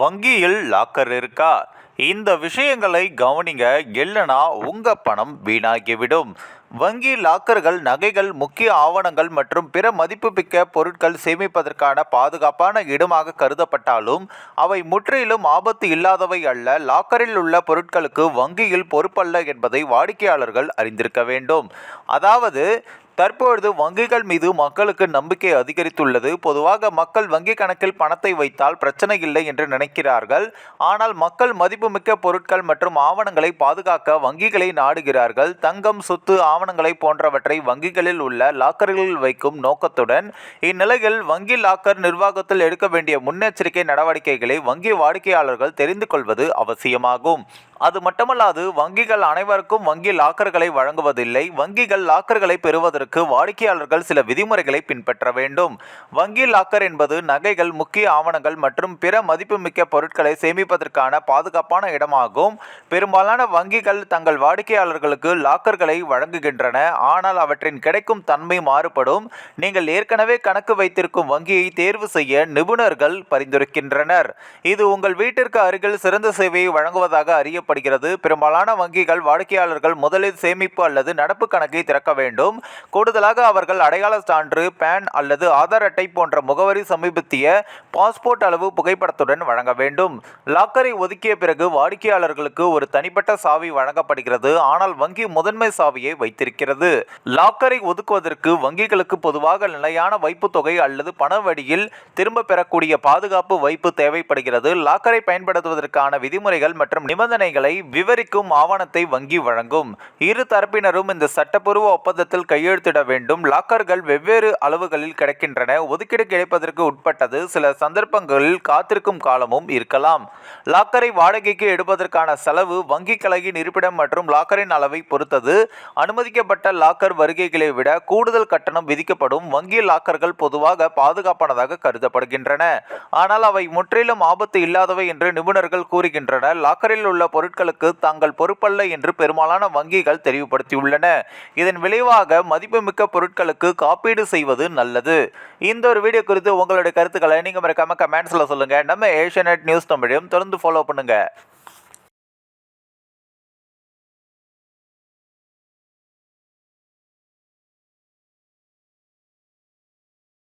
வங்கியில் லாக்கர் இருக்கா? இந்த விஷயங்களை கவனிங்க இல்லைனா உங்கள் பணம் வீணாகிவிடும். வங்கி லாக்கர்கள் நகைகள் முக்கிய ஆவணங்கள் மற்றும் பிற மதிப்புமிக்க பொருட்கள் சேமிப்பதற்கான பாதுகாப்பான இடமாக கருதப்பட்டாலும் அவை முற்றிலும் ஆபத்து இல்லாதவை அல்ல. லாக்கரில் உள்ள பொருட்களுக்கு வங்கியில் பொறுப்பல்ல என்பதை வாடிக்கையாளர்கள் அறிந்திருக்க வேண்டும். அதாவது தற்பொழுது வங்கிகள் மீது மக்களுக்கு நம்பிக்கை அதிகரித்துள்ளது. பொதுவாக மக்கள் வங்கி கணக்கில் பணத்தை வைத்தால் பிரச்சனை இல்லை என்று நினைக்கிறார்கள். ஆனால் மக்கள் மதிப்புமிக்க பொருட்கள் மற்றும் ஆவணங்களை பாதுகாக்க வங்கிகளை நாடுகிறார்கள். தங்கம் சொத்து ஆவணங்களை போன்றவற்றை வங்கிகளில் உள்ள லாக்கர்களில் வைக்கும் நோக்கத்துடன் இந்நிலையில் வங்கி லாக்கர் நிர்வாகத்தில் எடுக்க வேண்டிய முன்னெச்சரிக்கை நடவடிக்கைகளை வங்கி வாடிக்கையாளர்கள் தெரிந்து கொள்வது அவசியமாகும். அது மட்டுமல்லாது வங்கிகள் அனைவருக்கும் வங்கி லாக்கர்களை வழங்குவதில்லை. வங்கிகள் லாக்கர்களை பெறுவதற்கு வாடிக்கையாளர்கள் சில விதிமுறைகளை பின்பற்ற வேண்டும். வங்கி லாக்கர் என்பது நகைகள் முக்கிய ஆவணங்கள் மற்றும் பிற மதிப்புமிக்க பொருட்களை சேமிப்பதற்கான பாதுகாப்பான இடமாகும். பெரும்பாலான வங்கிகள் தங்கள் வாடிக்கையாளர்களுக்கு லாக்கர்களை வழங்குகின்றன. ஆனால் அவற்றின் கிடைக்கும் தன்மை மாறுபடும். நீங்கள் ஏற்கனவே கணக்கு வைத்திருக்கும் வங்கியை தேர்வு செய்ய நிபுணர்கள் பரிந்துரைக்கின்றனர். இது உங்கள் வீட்டிற்கு அருகில் சிறந்த சேவையை வழங்குவதாக அறியப்படுகிறது பெரும்பாலான வங்கிகள் வாடிக்கையாளர்கள் முதலில் சேமிப்பு அல்லது நடப்பு கணக்கை திறக்க வேண்டும். கூடுதலாக அவர்கள் அடையாள சான்று பேன் அல்லது ஆதார் அட்டை போன்ற முகவரி சமீபத்திய பாஸ்போர்ட் அளவு புகைப்படத்துடன் வழங்க வேண்டும். லாக்கரை ஒதுக்கிய பிறகு வாடிக்கையாளர்களுக்கு ஒரு தனிப்பட்ட சாவி வழங்கப்படுகிறது. ஆனால் வங்கி முதன்மை சாவியை வைத்திருக்கிறது. லாக்கரை ஒதுக்குவதற்கு வங்கிகளுக்கு பொதுவாக நிலையான வைப்பு தொகை அல்லது பண வழியில் திரும்ப பெறக்கூடிய பாதுகாப்பு வைப்பு தேவைப்படுகிறது. லாக்கரை பயன்படுத்துவதற்கான விதிமுறைகள் மற்றும் நிபந்தனைகள் விவரிக்கும் ஆவணத்தை வங்கி வழங்கும். இரு தரப்பினரும் இந்த சட்டப்பூர்வ ஒப்பந்தத்தில் கையெழுத்திட வேண்டும். லாக்கர்கள் வெவ்வேறு அளவுகளில் கிடைக்கின்றன. ஒதுக்கீடு கிடைப்பதற்கு உட்பட்டது சில சந்தர்ப்பங்களில் காத்திருக்கும் காலமும் இருக்கலாம். லாக்கரை வாடகைக்கு எடுப்பதற்கான செலவு வங்கி கலையின் இருப்பிடம் மற்றும் லாக்கரின் அளவை பொறுத்தது. அனுமதிக்கப்பட்ட லாக்கர் வருகைகளை விட கூடுதல் கட்டணம் விதிக்கப்படும். வங்கி லாக்கர்கள் பொதுவாக பாதுகாப்பானதாக கருதப்படுகின்றன. ஆனால் அவை முற்றிலும் ஆபத்து இல்லாதவை என்று நிபுணர்கள் கூறுகின்றனர். லாக்கரில் உள்ள பொருட்களுக்கு தாங்கள் பொறுப்பல்ல என்று பெரும்பாலான வங்கிகள் தெரிவுபடுத்தியுள்ளன. இதன் விளைவாக மதிப்புமிக்க பொருட்களுக்கு காப்பீடு செய்வது நல்லது. இந்த ஒரு வீடியோ குறித்து உங்களுடைய கருத்துக்களை நீங்க மறக்காம கமெண்ட்ஸ்ல சொல்லுங்க. நம்ம ஏஷியநெட் நியூஸ் தமிழையும் தொடர்ந்து ஃபாலோ பண்ணுங்க.